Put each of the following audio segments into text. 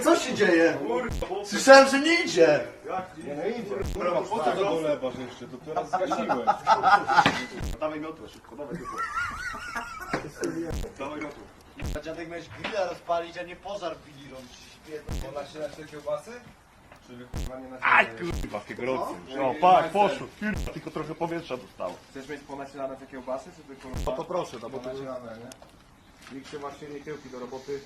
Co się dzieje? Słyszałem, że nie idzie. Nie no idzie. Kurwa, po co to dolewasz jeszcze? To teraz zgasiłem. Dawaj miotło szybko, dawaj miotło. Dawaj miotło. Dziadek miałeś grilla rozpalić, a nie pożar w Billy Ona się na te kiełbasy? Czy kurwa nie na Aj kurwa, w roku. No patrz, poszło. Kurwa, tylko trochę powietrza dostało. Chcesz mieć ponacielane te kiełbasy, czy ty kurwa? No to proszę, no bo to... Nikt się właśnie nie kiełki do roboty.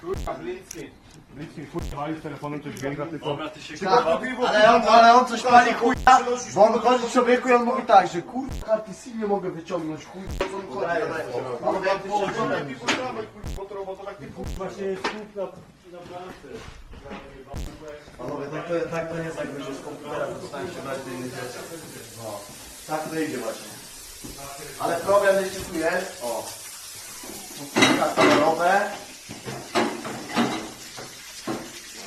Kurwa, blitzki. Blitzki kurwa z telefonem coś większa, tylko... Ale on, ale on coś pali chuja, bo on chodzi człowieku i on mówi tak, że kurwa karty SIM nie mogę wyciągnąć, chuj, co on chodzi. Ale jak położone mi Bo to robota tak nie Panowie, tak to, tak to nie jest jakby, że z komputera dostałem się brać do innych rzeczy. No, tak to idzie właśnie. Ale problem jeszcze tu jest, o. Kilka kolorowe.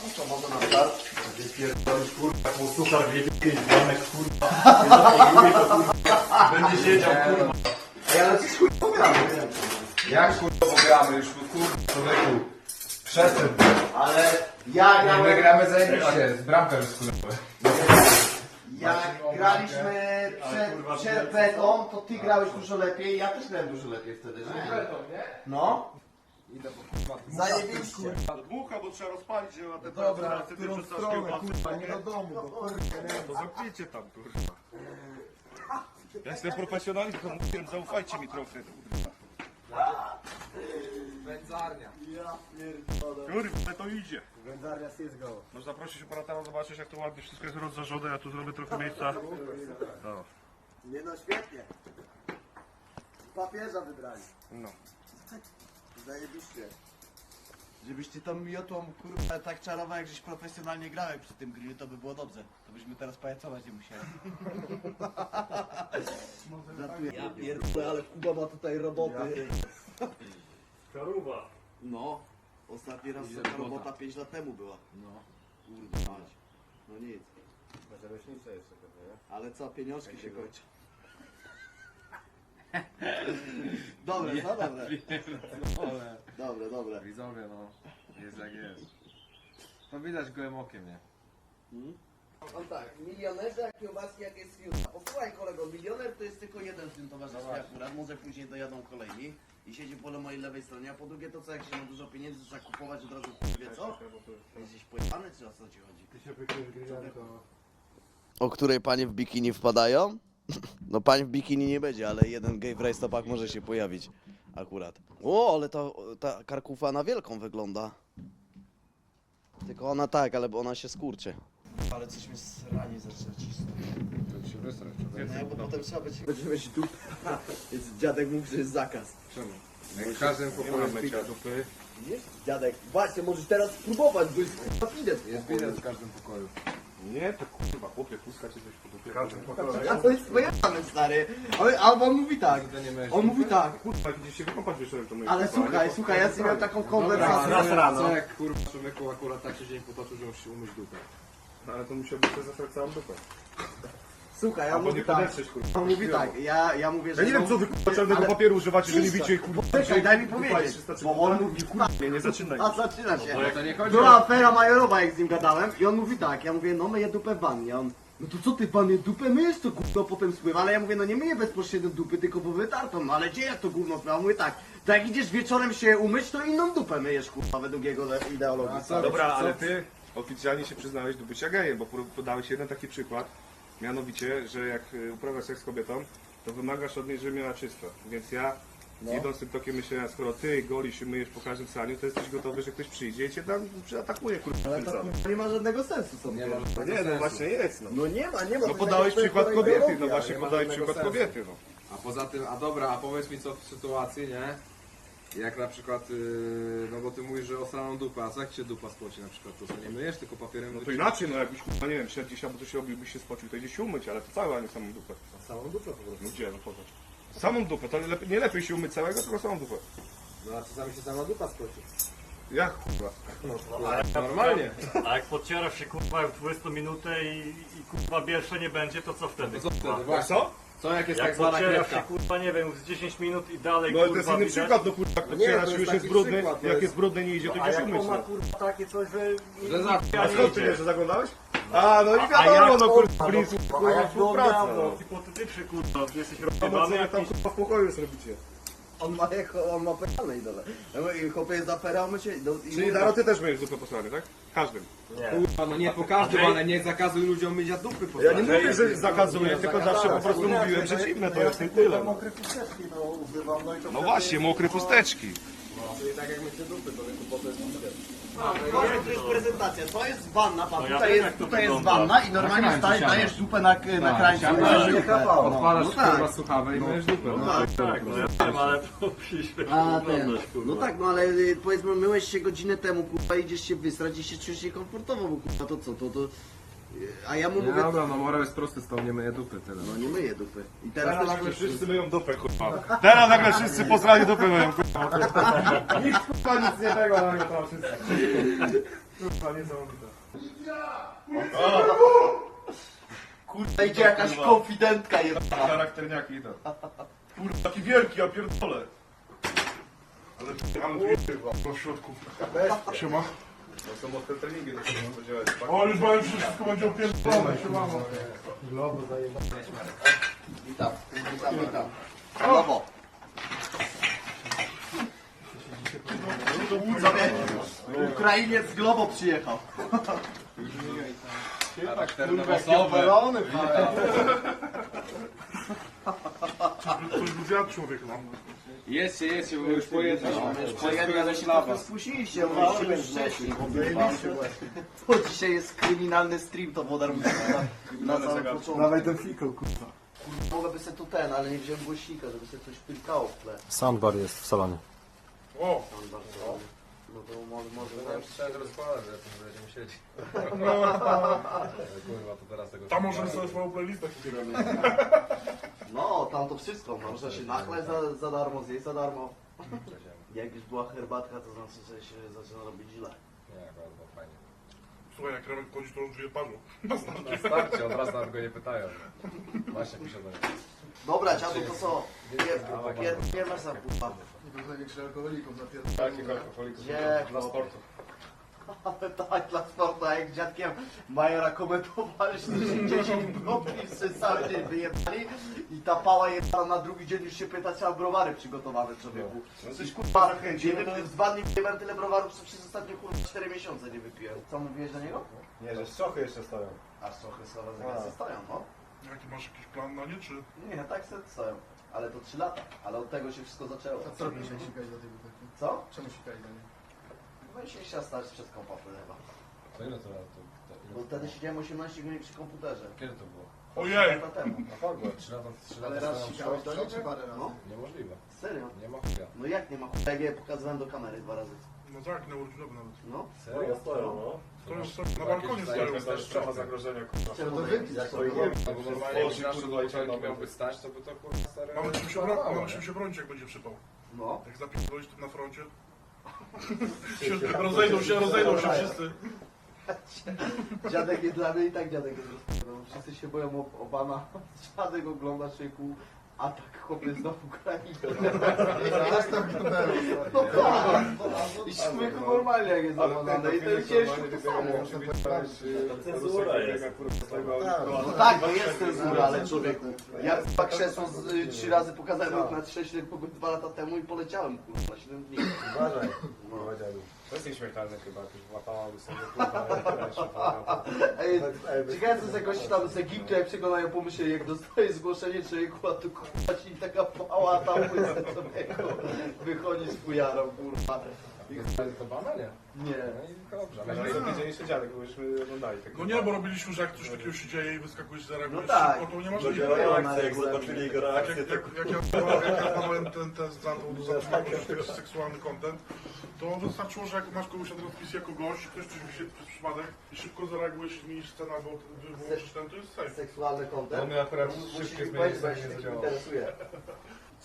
No to może na start. Będzie pierdolić kurwa, jak mu suchar wjedzie pięć bramek, kurwa. Będzie siedział, kurwa. Ej, ale coś kurwa pogramy, nie? Jak kurwa gramy już, kurwa, człowieku. Przestań. Ale ja My grałem... gramy zajebiście, z bramką już kurwa. Graliśmy przed, przed betą, to ty grałeś dużo lepiej, ja też grałem dużo lepiej wtedy, że nie? No. Zajebiście. Dmucha, bo trzeba rozpalić, że na te Dobra, w którą stronę, kurwa, nie do domu, bo kurwa, To zamknijcie tam, kurwa. Ja jestem profesjonalistą, mówiłem, zaufajcie mi trochę, kurwa. Wędzarnia. Kurwa, to idzie. wędzarnia jest go. Można prosić operatora, zobaczyć jak to ładnie wszystko jest rozzarzone, ja tu zrobię trochę miejsca. No. Nie no, świetnie. Papieża wybrali. No. Zajebiście. Żebyście tą miotą kurwa tak czarował, jak żeś profesjonalnie grałeś przy tym grillu, to by było dobrze. To byśmy teraz pajacować nie musieli. Żartuję. Ja pierdolę, ale Kuba ma tutaj roboty. Karuba. No. Ostatni raz taka robota 5 lat temu była. No. Kurde mać. No nic. Bezrośnicze jeszcze pewnie, nie? Ale co, pieniążki się kończą. Dobre, no dobre. Dobre, dobre, dobre. Widzowie, no. Jest jak jest. To widać gołym okiem, nie? On tak, milionerzy jak kiełbaski jak jest. Posłuchaj kolego, milioner to jest tylko jeden w tym towarzystwie akurat, może później dojadą kolejni i siedzi po mojej lewej stronie, a po drugie to co, jak się ma dużo pieniędzy, to trzeba kupować od razu wie co? Jesteś pojechany czy o co ci chodzi? O której panie w bikini wpadają? No pań w bikini nie będzie, ale jeden gej w rajstopach może się pojawić akurat. O, ale ta, ta karkufa na wielką wygląda. Tylko ona tak, ale ona się skurczy. Ale coś mnie sranie zaczyna cisnąć. Się. No, bo potem trzeba być... Będziemy mieć dup. Więc dziadek mówi, że jest zakaz. Czemu? Jak każdym pokoju jest widać dupy. Nie? Dziadek, właśnie, możesz teraz spróbować, bo jest k***a widać. Jest widać w każdym pokoju. Nie, to kurwa, chłopie, puska cię coś po dupie. W każdym pokoju. A to jest pojechane, stary. Ale, ale on mówi tak. On mówi tak. Kurwa, gdzieś się wykąpać wieczorem to my. Ale słuchaj, słuchaj, ja z nim miałem taką konwersację. raz rano. Co jak kurwa człowieku akurat tak się dzień potoczył, że musi umyć dupę. No, ale to musiałby sobie zasrać całą dupę. Słuchaj, ja mówię tak. On mówi tak, ja, ja mówię, że... Ja nie wiem co wy kurwa czarnego Ale- papieru używacie, że nie widzicie kurwa. Czekaj, daj mi powiedzieć. jest 300 Bo on mówi, kurwa, Nie, nie zaczynaj. a zaczyna się. to nie chodzi Była afera majorowa, jak z nim gadałem i on mówi tak, ja mówię, no myję dupę w wannie, on no to co ty panie dupę myjesz, to gówno potem spływa, ale ja mówię, no nie myję bezpośrednio dupy, tylko po wytartą, no ale gdzie jak to gówno spływa? Mówię tak, to jak idziesz wieczorem się umyć, to inną dupę myjesz, kurwa, według jego ideologii. Dobra, ale ty oficjalnie się przyznałeś do bycia gejem, bo podałeś jeden taki przykład, mianowicie, że jak y, uprawiasz seks z kobietą, to wymagasz od niej, żeby miała czysto. Więc ja, idąc tym tokiem myślenia, skoro ty golisz i myjesz po każdym saniu, to jesteś gotowy, że ktoś przyjdzie i cię tam przyatakuje, kurwa. Ale to kurwa, nie ma żadnego sensu, co Nie ma. No nie, no właśnie jest, no. No nie ma, nie ma. No podałeś przykład kobiety, no właśnie podałeś przykład sensu. kobiety, no. A poza tym, a dobra, a powiedz mi co w sytuacji, nie? Jak na przykład, yy, no bo ty mówisz, że osraną dupę, a co jak cię dupa spoci na przykład, to co nie myjesz, tylko papierem No to inaczej, no jakbyś, kurwa, nie wiem, szedł gdzieś albo coś robił, byś się spocił, to idzie się umyć, ale to całe, a nie samą dupę. Samą dupę po prostu. No gdzie, no popatrz. Samą dupę, to lepiej, nie lepiej się umyć całego, tylko samą dupę. No a czasami się sama dupa spoci. Jak kurwa? Normalnie. A jak podcierasz się kurwa w 20 minutę i, i kurwa biersze nie będzie, to co wtedy? No co wtedy, A właśnie. co? Co jak jest tak Jak zwana się, krewka? kurwa, nie wiem, z 10 minut i dalej, No ale to jest kurwa, inny widać. przykład, no kurwa, jak nie, to już jest taki brudny, przykład, to jak jest- jest brudny nie idzie, to A idziesz jak on ma, no. kurwa, takie coś, że... Że za- A skąd ty idzie. wiesz, że zaglądałeś? A, no i wiadomo, jak no kurwa, A kurwa, jak on współpraca. no. no, hipotetycznie, kurwa, jesteś No bo rozjebany co wy tam jakiś... kurwa w pokoju już robicie? On ma, on ma peralne idole. Chłopie jest za perał, my cię... No, i Czyli mówię, Daro, ty też będziesz dupę posłany, tak? Każdym. Nie. Kurwa, no nie po każdym, ale nie zakazuj ludziom myć dupy po Ja nie mówię, że zakazuję, tylko zawsze po prostu mówiłem przeciwne, to jest i tyle. no. Mokre chusteczki to używam, no i to No właśnie, mokre chusteczki. Czyli tak jak mycie dupy, to tylko potem Może to jest prezentacja, to jest wanna, pan, No ja tutaj wiem, jest, jak to tutaj jest wygląda. wanna i normalnie krańcu staj, siada. dajesz dupę na, na krańcu. siada. No, nie kapało. Odpalasz No tak. kurwa słuchawę i myjesz dupę. No. Tak, tak, no ja wiem, ale powinniśmy A, ten. wyglądać, kurwa. No tak, no ale y, powiedzmy myłeś się godzinę temu, kurwa, idziesz się wysrać i się czujesz niekomfortowo, bo kurwa to co, to to... A ja mu Nie, mówię, dobra, no morał jest prosty, tą nie myję dupy, tyle. no nie myję dupy. I teraz Teraz też nagle wszyscy... myją dupę, kurwa. Teraz nagle wszyscy posrali dupę myją, kurwa. Nikt kurwa nic nie tego, ale to wszyscy. Kurwa, niesamowite. Kurwa idzie jakaś konfidentka jebana. Charakterniaki i to. Kurwa, taki wielki, ja pierdolę. Ale mam kurwa, po środku. Siema. To są mocne treningi, to się spodziewać. O, już że wszystko będzie opierdolone, siemano. Witam, witam, witam. Brawo. Sobie, Ukrainiec z Globo przyjechał. Charakterny osoby. Ktoś by zjadł człowiek, no. Jedźcie, jedźcie, bo już. Bo ja nie się trochę spusiliście, mówiliście już wcześniej. Bo dzisiaj jest kryminalny stream, to Wodar musi na, na samym początku. Dawaj ten fikł, kurwa. Mogłaby sobie tu ten, ale nie wziąłem głośnika, żeby sobie coś pylkało w tle. Soundbar jest w salonie. O, Tam bardzo- No to może, może Ja już trzeba rozkładać, że to będziemy siedzieć. Kurwa, to teraz tego... tam możemy sobie swoją playlistę kupimy. No, tam to wszystko. Można się nachlać za, za darmo, zjeść za darmo. Jak już była herbatka, to znaczy, że się zaczyna robić źle. Nie, akurat było fajnie. Słuchaj, jak Remek wchodzi, to już drzwi padło. Na starcie, od razu nawet go nie pytają. Właśnie pisze do niego. Dobra, dziadu, to co? Pier- pier- Pierna sam, kurwa. To największy alkoholików na Takich alkoholików Gdzie? dla sportu. Ale tak, dla sportu, a jak dziadkiem Majora komentowaliśmy, że 10 brokli przez cały dzień wyjebali i ta pała jebana na drugi dzień już się pyta, czy browary przygotowane człowieku. Coś kurwa, nie wiem, w dwa dni wyjebałem tyle browarów, co przez ostatnie kurwa 4 miesiące nie wypiłem. Co mówiłeś do niego? Nie, że strzochy jeszcze stoją. A trochę słowa zamiast stoją, no. Jaki masz jakiś plan na nie, czy? Nie, tak sobie stoją. Ale to 3 lata, ale od tego się wszystko zaczęło. A co robisz, jak sikać do tej butelki? Co? Czemu sikać do niej? No i się chciał stać przez komputer chyba. To ile to lat? Bo wtedy siedziałem 18 godzin przy komputerze. Kiedy to było? Ojej! Lata temu. Na Fogwell, 3 lata, 3 Ale lata raz stałem sikałeś w do niej, czy parę razy? No. Niemożliwe. Serio? Nie ma chuja. No jak nie ma chuja, jak ja je pokazywałem do kamery dwa razy. No tak, na urodzinowy nawet. No. Serio? stoją, no. Stoją, stoją, na balkonie stoją. też trochę zagrożenia, kurwa. Czemu to to wypij, jak to. No bo normalnie jakbyś nasze dwójczanki miałby stać, to by to kurwa stary... Mamy czym się, bro- mamy czym się bronić, jak będzie przypał. No. Jak zapierdolisz tym na froncie. rozejdą się, rozejdą się wszyscy. Dziadek jest dla mnie i tak dziadek jest rozpoczynał. Wszyscy się boją o, o pana. Dziadek ogląda szyku. Atak chłopie znowu Ukrainy. Też tam było. No tak. I człowieku normalnie jak jest oglądane. I to jest ciężko to samo. Cenzura jest. No tak, no jest cenzura, ale człowieku. Ja chyba krzesło z, y, trzy razy pokazałem rok na trzeźle dwa lata temu i poleciałem kurwa na 7 dni. Uważaj. No. To jest nieśmiertelne chyba, jak już włapałaby sobie kurwa. Ej, ciekawe co z jakoś tam z Egiptu, jak przekonają pomyśleli, jak dostaje zgłoszenie człowieku, a tu kurwa ci taka pała tam łysa człowieku wychodzi z fujarą, kurwa. To bana, nie? Nie. No i dobrze. Ale Ale to widzieliście dziadek, bo byśmy oglądali. No nie, bo robiliśmy, że jak coś takiego się dzieje i wyskakujesz zareagujesz No tak. szybko, to nie masz Dopiero jak, reakcja, jak zobaczyli jego jak, reakcję, jak, jak, ja, jak ja dawałem ten test za to, za to, że to jest seksualny content, to wystarczyło, że jak masz kogoś na transmisji jako gość, ktoś coś wyświetli przez przypadek i szybko zareagujesz, zmienisz scenę albo wyłączysz ten, to jest safe. Seksualny content. My akurat Musisz szybkie mi zmienienie się zadziałało. interesuje.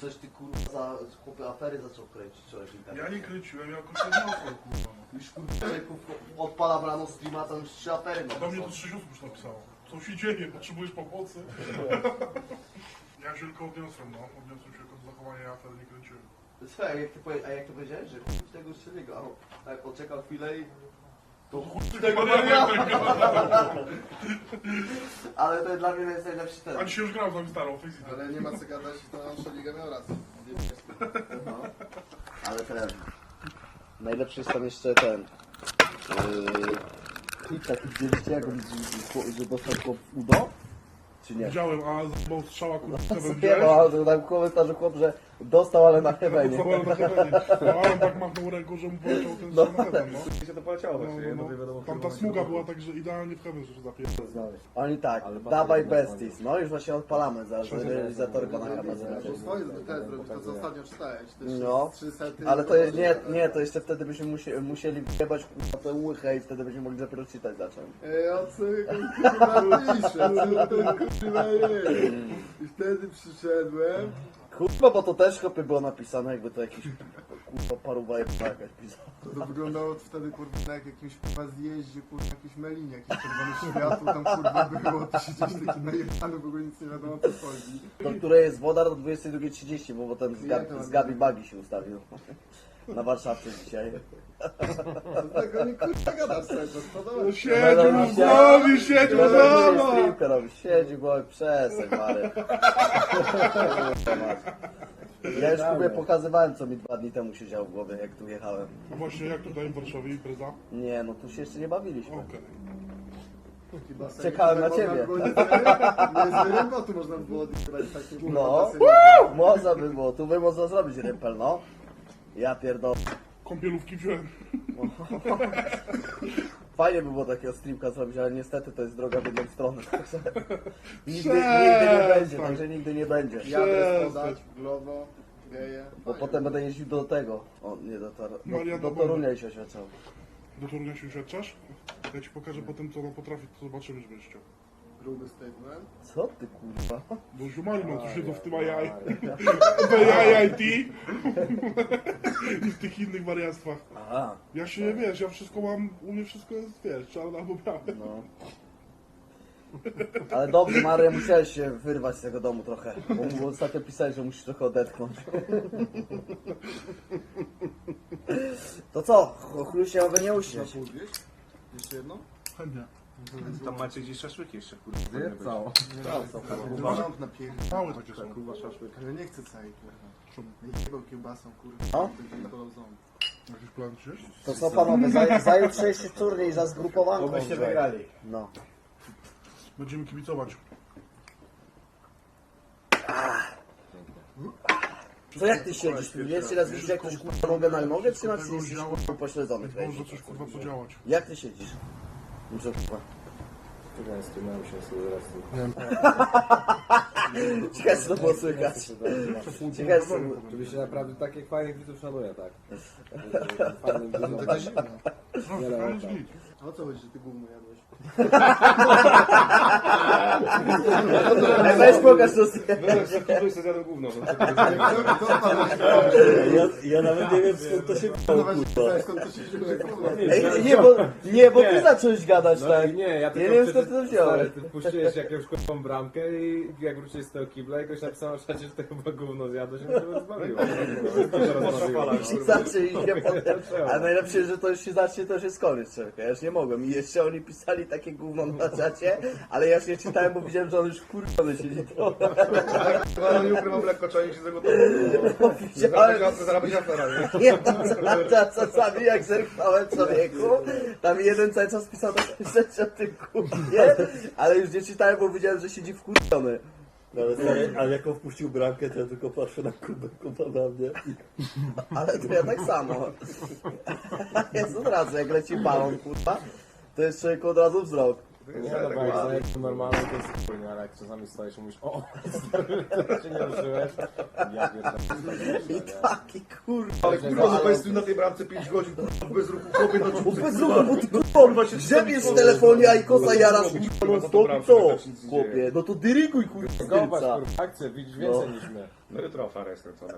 Coś ty kurwa za chłopy afery zaczął kręcić człowiek Ja nie kręciłem, ja kontynuowałem, kurwa. no. Już kurwa człowieku odpalam rano streama, tam już trzy afery Do no mnie to 30 osób już napisało. Co się dzieje? Potrzebujesz pomocy? Ja się tylko odniosłem, no. Odniosłem się od zachowania, wtedy nie kręciłem. Słuchaj, jak ty, a jak to powiedziałeś, że chuj tego szczeliego, a tak poczekał chwilę i... To chuj tego Ale to dla mnie jest najlepszy ten. A dzisiaj już grał z nami starą, Fizzy. Ale nie ma co gadać, to Szeliga miał rację. No. Ale ten... Najlepszy jest tam jeszcze ten... Yy, taki widzieliście, jak on, że dostał chłop w udo? Czy nie? Widziałem, a zbał strzała kurwa, Nie, widziałeś? no, ale tam komentarz chłop, że dostał, ale na hebenie. Dostałem na heavenie. No, ale tak machnął ręką, że mu poleciał ten No. heaven, no. Mi się to poleciało No, właśnie, no, no, wiadomo, no. w Tam ta smuga była tak, że idealnie w heaven, że zapierdał. Oni tak, Ale dawaj besties. No już właśnie odpalamy, zaraz realizatorka na kamerze. Bo swoje zrobić to, co ostatnio czytałeś. Te No. Ale to jest, nie, nie, to jeszcze wtedy byśmy musi, musieli wjebać na tę łychę i wtedy byśmy mogli dopiero czytać zacząć. Ej, o co kurwa pisze? Co to kurwa jest? I wtedy przyszedłem. Kurwa, bo to też chłopie było napisane, jakby to jakiś kurwa paruwa jakaś pisała. To, to wyglądało wtedy kurwa jak jakimś kurwa zjeździe, kurwa jakiejś melinie, jakieś czerwone światło tam kurwa było. To się gdzieś taki najebany, w ogóle nic nie wiadomo o co chodzi. Do której jest woda do 22.30, bo potem z, Gab, z Gabi Bagi się ustawił. Na Warszawce dzisiaj. Tego nie kurwa gadasz cały czas, to dobra. Siedził z nami, siedził z nami! Streamkę robi, siedzi głowy, przestań Marek. Ja już Kubie pokazywałem, co mi dwa dni temu się działo w głowie, jak tu jechałem. No Właśnie, jak tutaj w Warszawie impreza? Nie, no tu się jeszcze nie bawiliśmy. Okej. Czekałem na ciebie. Nie z rybotu można było odjebać takim No. Można by było, tu by można zrobić rympel, no. Ja pierdolę. Kąpielówki wziąłem. Fajnie by było takiego streamka zrobić, ale niestety to jest droga w jedną stronę. Także nigdy, nigdy nie będzie, także nigdy nie będzie. Jadres podać, glowo, geje. Bo potem będę jeździł do tego. O, nie do, Tor do, do do Torunia i się oświadczał. Do Torunia się uświadczasz? Ja ci pokażę potem, co ona potrafi, to zobaczymy, że będziesz chciał. Gruby statement. Co ty kurwa? Bo już Malino tu siedzą w tym AI. W AIT. I w tych innych wariactwach. Aha, Ja się, wiesz, ja wszystko mam, u mnie wszystko jest, wiesz, czarne albo białe. no. Ale dobrze, Maria, musiałeś się wyrwać z tego domu trochę. Bo mu ostatnio pisałeś, że musisz trochę odetchnąć. To co? Chlusie, aby nie uśmieć. Mówisz? Jeszcze jedno? Chętnie. Tam macie gdzieś szaszłyki jeszcze, kurwa. Cało. Dwa na pier... Małe takie są. Kurwa szaszłyk. Ale nie chcę całej kurwa. Nie jebał kiełbasą kurwa. No. Ząb. Jakiś plan gdzieś? To co panowie, za, za jutrzejszy turniej, za zgrupowanką. Obyście wygrali. No. Będziemy kibicować. To jak ty siedzisz? Pierwszy raz widzisz jak ktoś kurwa nogę na nogę trzyma, czy jesteś kurwa pośledzony? Może coś kurwa podziałać. Jak ty siedzisz? Muszę kurwa. Czekaj, spinałem się sobie zaraz. Ciekawe co to było słychać. Ciekawe co... Oczywiście naprawdę takich fajnych widzów szanuję, tak. Zimno. No, Nie, to no, jest tak. A o co chodzi, że ty gówno jadłeś? Weź pokaż to Kurwa, sobie zjadłem gówno. no. Ja, ja nawet nie wiem skąd to się się wzięło, gówno. Ej, nie, bo, nie, bo ty zacząłeś gadać, No tak? i nie, ja tylko nie wiem, skąd to wziąłeś. Ty wpuściłeś jakąś kurwą bramkę i jak wróciłeś z tego kibla i ktoś napisał na czacie, że to chyba gówno zjadłeś i mnie to rozbawiło. I zaczęliśmy potem. A najlepsze, że to już się zacznie, to już jest koniec, człowieka. Ja już nie mogłem. I jeszcze oni pisali takie gówno na czacie, ale ja nie czytałem, bo widziałem, że on już wkurwiony siedzi trochę. Chyba nie ukrywam lekko, czasami się zagotował. Widziałem, Zaraz będzie afera, nie? nie to czasami jak zerknąłem człowieku, tam jeden cały czas pisał takie rzeczy o tym kurwie, ale już nie czytałem, bo widziałem, że siedzi wkurwiony. No, ale, stary, ale jak on wpuścił bramkę, to ja tylko patrzę na kubę, kuba na mnie. Ale to ja tak samo. Jest od razu, jak leci balon, kurwa, to jest człowiek od razu wzrok. Nie, no bo jak stajesz normalnie, to jest chuj, nie? ale jak czasami stajesz i mówisz, o, stary, teraz się nie ruszyłeś. Ja pierdolę. I taki kurwa. Ale kurwa, no to jest tu na tej bramce 5 godzin, kurwa, bez ruchu kobiet na czubce. Bez ruchu, bo ty kurwa, grzebiesz w telefonie, a i kosa jarasz kurwa non stop, co? Chłopie, no to dyryguj kurwa Zobacz, zdjęcia. kurwa, akcję, widzisz więcej niż my. No jutro oferę jest kręcona.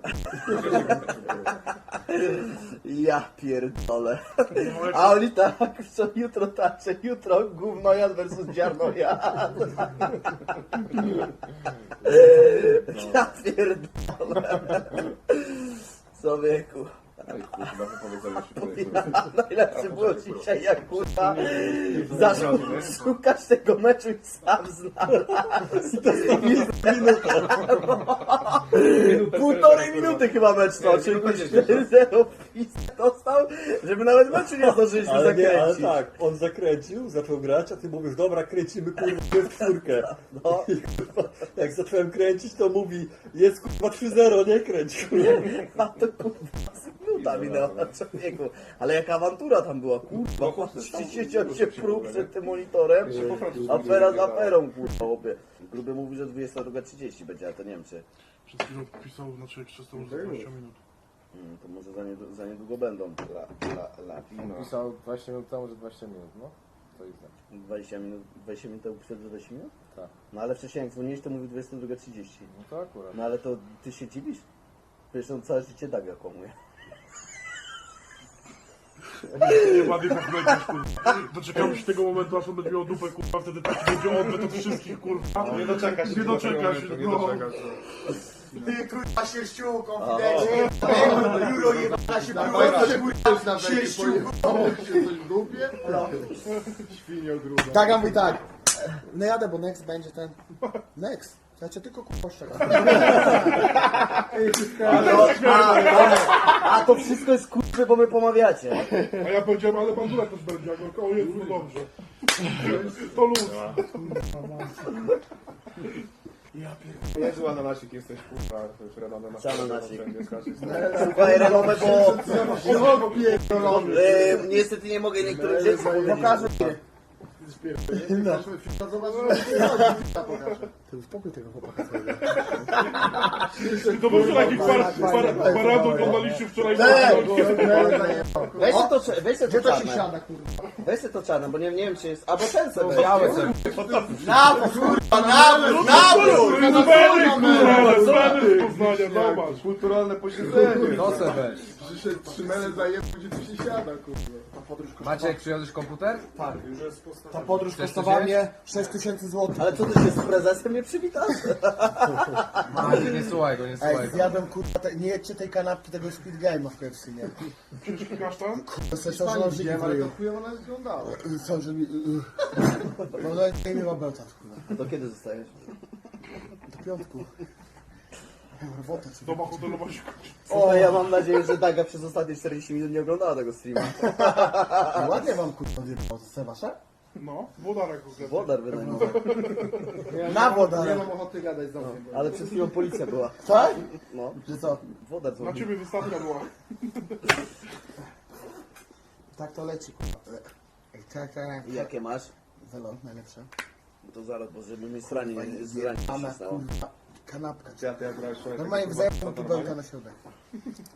Ja pierdolę. A oni tak, co jutro tańczę, jutro gównojad versus ziarnojad. Ja pierdolę. Człowieku. No i kurwa, wypowiedzenie się tutaj. Najlepsze było dzisiaj, jak kurwa zaczął szukać tego meczu i sam znalazł. Półtorej minuty chyba mecz toczył, 4-0 wpis dostał, żeby nawet meczu nie zdążyliśmy Ale nie, ale zakręcić. tak, on zakręcił, zaczął grać, a ty mówisz, dobra, kręcimy kurwa w czwórkę. No. I kurwa, jak zacząłem kręcić, to mówi, jest kurwa 3-0, nie kręć kurwa. A to kurwa minuta minęła człowieku. Ale jaka awantura tam była, kurwa, patrzcie, siedział się prób przed tym monitorem. Afera z aferą, kurwa, obie. Gruby mówi, że 22.30 będzie, ale to nie wiem czy... Przed chwilą pisał, znaczy stało za 20 minut. Mm, to może za, niedługo, za niedługo będą la, la, latino. Pisał 20 minut temu, że 20 minut, no. To i tak. 20 minut, 20 minut temu przed 20 minut? Tak. No ale wcześniej jak dzwoniłeś to mówił 22.30. No to akurat. No ale to ty się dziwisz? Przecież on całe życie Daga kłamuje. Nie ładnie tak będziesz, kurwa. Doczekamy się tego momentu, aż on będzie miał dupę, kurwa, wtedy tak będzie odbyt od wszystkich, kurwa. Nie doczeka się. Nie doczeka się, Nie no. doczeka się. Ty kurwa sierściu, konfidencie, Juro jebana się kurwa, kurwa, sierściu, kurwa, się coś w dupie? Świnio gruba. Tak, tak. No jadę, bo next będzie ten. Next. Ja cię tylko kurwa szczekam. A, to wszystko jest kurwy, bo my pomawiacie. A ja powiedziałem, ale pan Dura też będzie, jak on- o Jezu, no dobrze. To luz. Niezły ananasik jesteś, kurwa. To już Renone masz. Sam ananasik. Słuchaj, Renome, bo O, pierdolony. e, niestety nie mogę niektórych rzeczy powiedzieć. Pokażę No. Ty uspokój tego chłopaka swojego. To był taki par, par, paradok oglądaliście wczoraj. Weź se to, cze- se to się siada, kurwa? Weź se to czarne, bo nie, nie wiem czy jest... Albo ten. Białe sobie. Nawrót, kurwa, nawrót, nawrót! Kurwa, zobacz. Kulturalne posiedzenie. Se weź. Przyszedł trzymele zajebał, gdzie tu się siada, kurwa. Maciek, przyjąłeś komputer? Ta podróż kosztowała mnie 6 tysięcy złotych. Ale co ty się z prezesem nie przywitasz? Maciek, nie słuchaj go, nie słuchaj Ej, go. zjadłem kurwa, te, nie jedźcie tej kanapki tego Speed Game'a w KFC, nie? Kasztan? To sobie są żołądniki Wiem, ale to chujowo nas wyglądało. Co, że mi... No no i nie ma belta, kurwa. To kiedy zostajesz? Do piątku. Co? Doba hotelowa się kończy. O, ja mam nadzieję, że Daga przez ostatnie 40 minut nie oglądała tego streama. I ładnie wam kurwa jest wasze? No, wodarek konkretnie. Wodar wynajmował. Na Nie wodę. mam ochoty gadać z domkiem. Ale przed chwilą policja była. Tak? No, Że co? wodar Na dzwonił. ciebie wystawka była. Tak to leci, kurwa. Ej, tak, tak. I jakie masz? Welo, najlepsze. To zaraz, bo żeby mi stranie nie zranie przystało. kurwa. Kanapka. Ja to? Normalnie wzajemną pudełka na środek.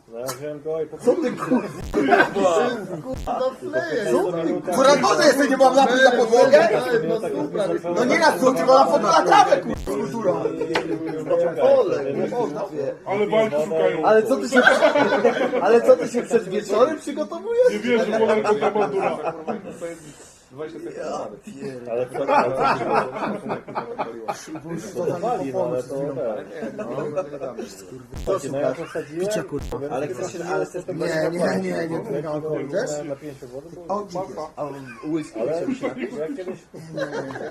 Znalazłem go i po Co ty kurwa? No fleje. Co ty Kuratony jesteś, nie mam napój na podłogę? No super. No nie na tylko na trawę, kurwa. Ale walki szukają. Ale co ty się... Ale co ty się przed wieczorem przygotowujesz? Nie wierzę, wodarek to bandura. 20 sekund. Ja pier... Ale to, to zawali, no ale to No ja szukasz? posadziłem. Picie, kurwa. Ale chcesz się... Ale chcesz Nie, nie, nie, nie, nie, nie, alkohol, wiesz? Na 5 wody, to O, dzik jest. A whisky ale chciałbyś na... ja kiedyś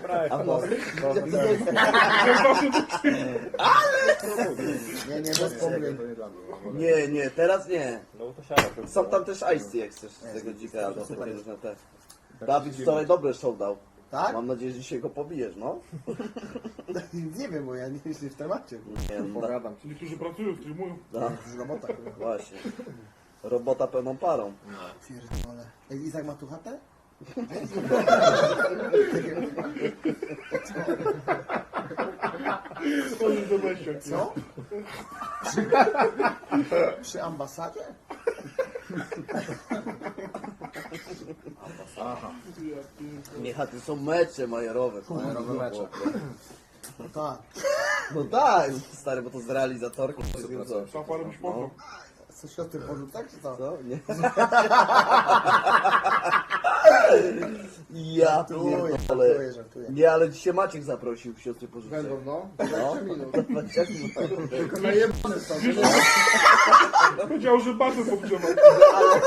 brałem A w nocy? Nie, nie, bez. Nie, nie, teraz nie. No to siada. to- Są tam też ice jak chcesz z tego dzika albo takie różne te. Dawid wczoraj dobre show dał. Tak? Mam nadzieję, że dzisiaj go pobijesz, no. Nie wiem, bo ja nie jestem w temacie. Nie, no, Pogadam. Niektórzy pracują, streamują. da, Już robota, kurwa. właśnie. Robota pełną parą. Pierdolę. Ej, Izak ma tu chatę? To jest do wejścia. Co? Przy ambasadzie? Nie, chaty są mecze majerowe. Majerowe mecze. No tak. No tak, stary, bo to z realizatorką. Co? Szamparem byś poszło. Co siostry porzucać, czy co? Co? Nie. Ja Żartuję, pierdolę. żartuję, żartuję. Nie, ale dzisiaj Maciek zaprosił siostry porzucenia. Będą, no. No. 20 minut. Ale, Tylko najebane są. Powiedział, że podgrzewał. ale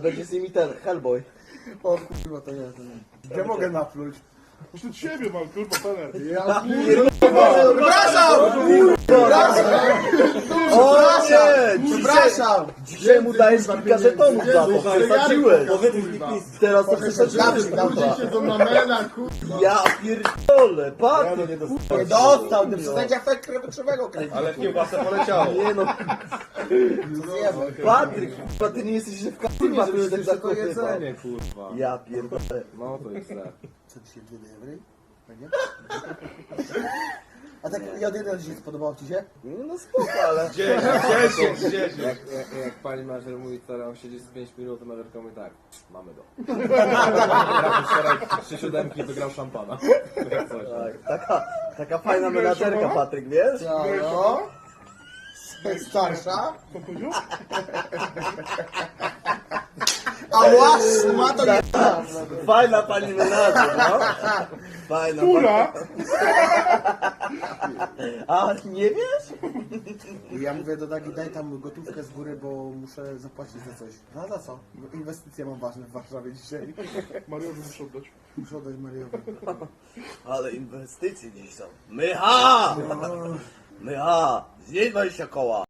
będzie z nimi ten Hellboy. O kurwa, to nie, to nie. Gdzie mogę napluć? Muszę ciebie mam, kurwa, pener. Ja nie! Dzisiaj, Przepraszam! dzisiaj mu dajesz kilka żetonów za to. Przesadziłeś. Teraz to przesadziłeś. Dawaj, się do mamena, kurwa. Ja pierdolę, patrz. Nie dostał, nie przesadzia efekt krzywego kręci. Ale w kiełbasę poleciało. Nie no. Patryk, chyba ty nie jesteś w kasynie, żeby tak Tylko zakopywał. jedzenie, kurwa. Ja pierdolę. No to jest tak. Co dzisiaj dwie dobry? A tak ja jeden dzisiaj spodobało ci się? No spoko, ale... 10, 10, 10. Jak, jak, jak pani Marzer mówi, siedzi z 5 minut, to Marżerka mówi tak, mamy go. Wczoraj trzy siódemki, wygrał szampana. Jak coś. Tak, taka, taka fajna menadżerka, Patryk, wiesz? No. Starsza. A łasz, ma to nie Fajna pani menadżer, no. Fajna pani. A nie wiesz? Ja mówię do Dagi, daj tam gotówkę z góry, bo muszę zapłacić za coś. No za co? Bo Inwestycje mam ważne w Warszawie dzisiaj. Mariowi muszę oddać. Muszę oddać Mariowi. Ale inwestycje dziś są. Mycha! Mycha! Zjedź 20 koła.